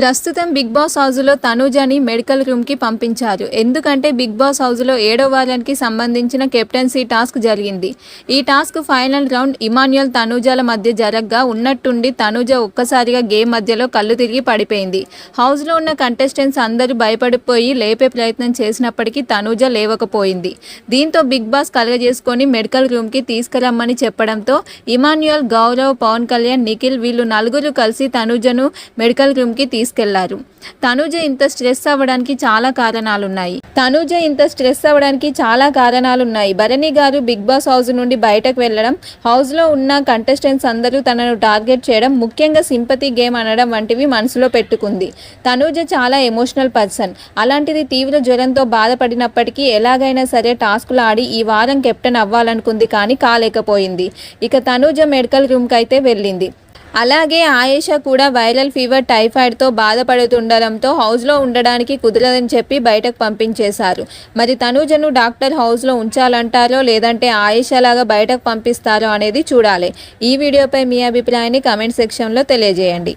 ప్రస్తుతం big boss హౌస్లో తనూజని medical రూమ్కి పంపించారు. ఎందుకంటే బిగ్ బాస్ హౌస్లో ఏడో వారానికి సంబంధించిన కెప్టెన్సీ టాస్క్ జరిగింది. ఈ టాస్క్ ఫైనల్ రౌండ్ ఇమాన్యుయల్ తనూజల మధ్య జరగ్గా ఉన్నట్టుండి తనూజ ఒక్కసారిగా గేమ్ మధ్యలో కళ్ళు తిరిగి పడిపోయింది. హౌస్లో ఉన్న కంటెస్టెంట్స్ అందరూ భయపడిపోయి లేపే ప్రయత్నం చేసినప్పటికీ తనూజ లేవకపోయింది. దీంతో బిగ్ బాస్ కలగజేసుకొని మెడికల్ రూమ్కి తీసుకురమ్మని చెప్పడంతో ఇమాన్యుయల్ గౌరవ్ పవన్ కళ్యాణ్ నిఖిల్ వీళ్ళు నలుగురు కలిసి తనూజను మెడికల్ రూమ్కి తీసుకు తీసుకెళ్ళారు. తనుజ ఇంత స్ట్రెస్ అవ్వడానికి చాలా కారణాలున్నాయి. తనుజ ఇంత స్ట్రెస్ అవ్వడానికి చాలా కారణాలున్నాయి. Bharani garu big boss house నుండి బయటకు వెళ్ళడం హౌస్లో ఉన్న కంటెస్టెంట్స్ అందరూ తనను టార్గెట్ చేయడం ముఖ్యంగా సింపతి గేమ్ అనడం వంటివి మనసులో పెట్టుకుంది. తనూజ చాలా ఎమోషనల్ పర్సన్. అలాంటిది తీవ్ర జ్వరంతో బాధపడినప్పటికీ ఎలాగైనా సరే టాస్కులు ఆడి ఈ వారం కెప్టెన్ అవ్వాలనుకుంది కానీ కాలేకపోయింది. ఇక తనూజ మెడికల్ రూమ్కి అయితే వెళ్ళింది. అలాగే ఆయేషా కూడా వైరల్ ఫీవర్ టైఫాయిడ్తో బాధపడుతుండడంతో హౌస్లో ఉండడానికి కుదరదని చెప్పి బయటకు పంపించేశారు. మరి తనూజను డాక్టర్ హౌస్లో ఉంచాలంటారో లేదంటే ఆయేషా లాగా బయటకు పంపిస్తారో అనేది చూడాలి. ఈ వీడియోపై మీ అభిప్రాయాన్ని కమెంట్ సెక్షన్లో తెలియజేయండి.